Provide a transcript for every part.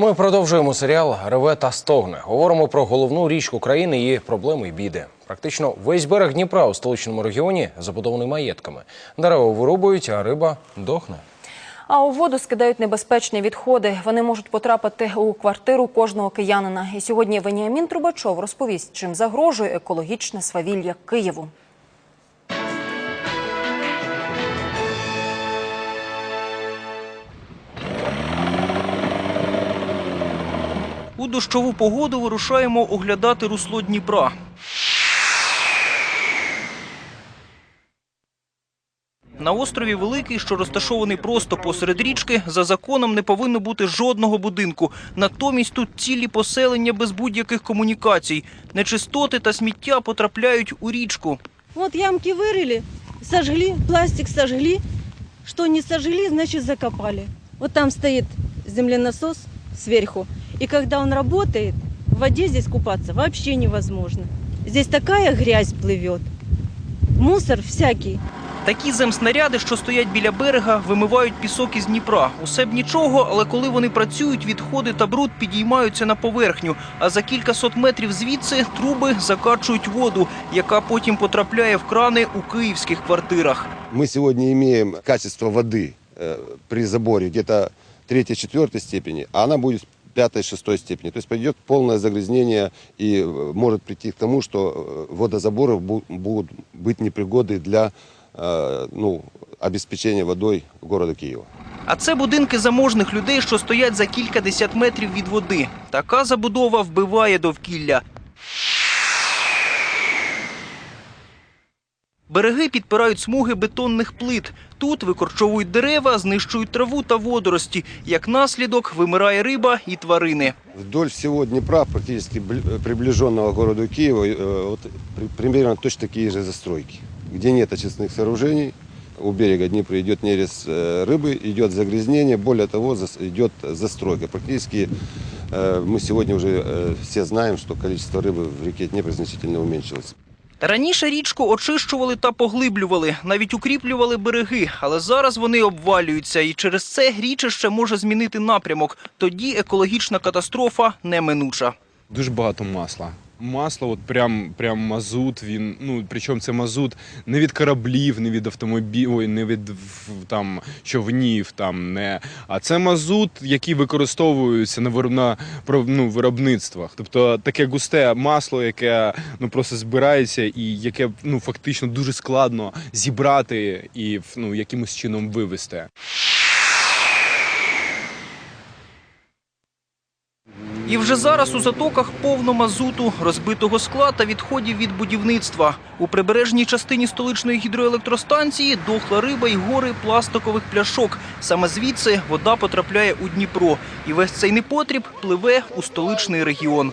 Ми продовжуємо серіал Реве та стогне. Говоримо про головну річку країни, її проблеми і біди. Практично весь берег Дніпра у столичному регіоні забудований маєтками. Дерева вирубують, а риба дохне. А у воду скидають небезпечні відходи. Вони можуть потрапити у квартиру кожного киянина. І сьогодні Веніамін Трубачов розповість, чим загрожує екологічне свавілля Києву. У дощову погоду вирушаємо оглядати русло Дніпра. На острові Великий, що розташований просто посеред річки, за законом не повинно бути жодного будинку. Натомість тут цілі поселення без будь-яких комунікацій. Нечистоти та сміття потрапляють у річку. Вот ямки вырыли, сожгли, пластик сожгли. Что не сожгли, значит закопали. Вот там стоит земленасос сверху. И когда он работает, в воде здесь купаться вообще невозможно. Здесь такая грязь плывет. Мусор всякий. Такі земснаряди, що стоять біля берега, вимивають пісок із Дніпра. Усе б нічого, але коли вони працюють, відходи та бруд підіймаються на поверхню. А за кількасот метрів звідси труби закачують воду, яка потім потрапляє в крани у київських квартирах. Мы сегодня имеем качество воды э, при заборе где-то 3-4 степени, а она будет 5-6 степени. То есть пойдет полное загрязнение и э, может прийти к тому, что э, водозаборы бу- будут быть непригодны для э, ну, обеспечения водой города Киева. А це будинки заможних людей, що стоять за кількадесят метрів від води. Така забудова вбиває довкілля. Береги підпирають смуги бетонних плит. Тут викорчовують дерева, знищують траву та водорості. Як наслідок вимирає риба і тварини. Вдоль всего Днепра, практически бли- приближенного к городу Киева, э, вот при- примерно точно такие же застройки, где нет очистных сооружений. У берега Днепра идет нерест э, рыбы, идет загрязнение, более того, зас- идет застройка. Практически э, мы сегодня уже э, все знаем, что количество рыбы в реке Днепр значительно уменьшилось. Раніше річку очищували та поглиблювали, навіть укріплювали береги, але зараз вони обвалюються, і через це річище може змінити напрямок. Тоді екологічна катастрофа неминуча. Дуже багато масла. Масло, от прям, прям мазут. Він ну причому це мазут не від кораблів, не від автомобілів, не від там човнів, там не а це мазут, який використовується на на ну, виробництвах. Тобто таке густе масло, яке ну просто збирається, і яке ну фактично дуже складно зібрати і ну якимось чином вивести. І вже зараз у затоках повно мазуту, розбитого скла та відходів від будівництва. У прибережній частині столичної гідроелектростанції дохла риба й гори пластикових пляшок. Саме звідси вода потрапляє у Дніпро. І весь цей непотріб пливе у столичний регіон.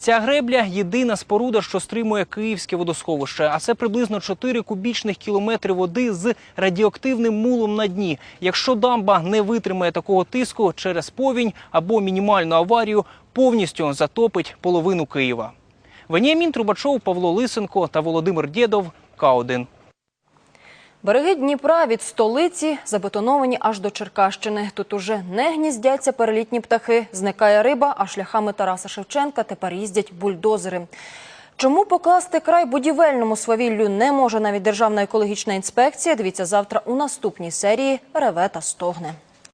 Ця гребля єдина споруда, що стримує київське водосховище. А це приблизно 4 кубічних кілометри води з радіоактивним мулом на дні. Якщо дамба не витримає такого тиску через повінь або мінімальну аварію, повністю затопить половину Києва. Веніамін Трубачов, Павло Лисенко та Володимир Дєдов. К1. Береги Дніпра від столиці забетоновані аж до Черкащини. Тут уже не гніздяться перелітні птахи, зникає риба, а шляхами Тараса Шевченка тепер їздять бульдозери. Чому покласти край будівельному свавіллю не може навіть Державна екологічна інспекція? Дивіться завтра у наступній серії Реве та стогне.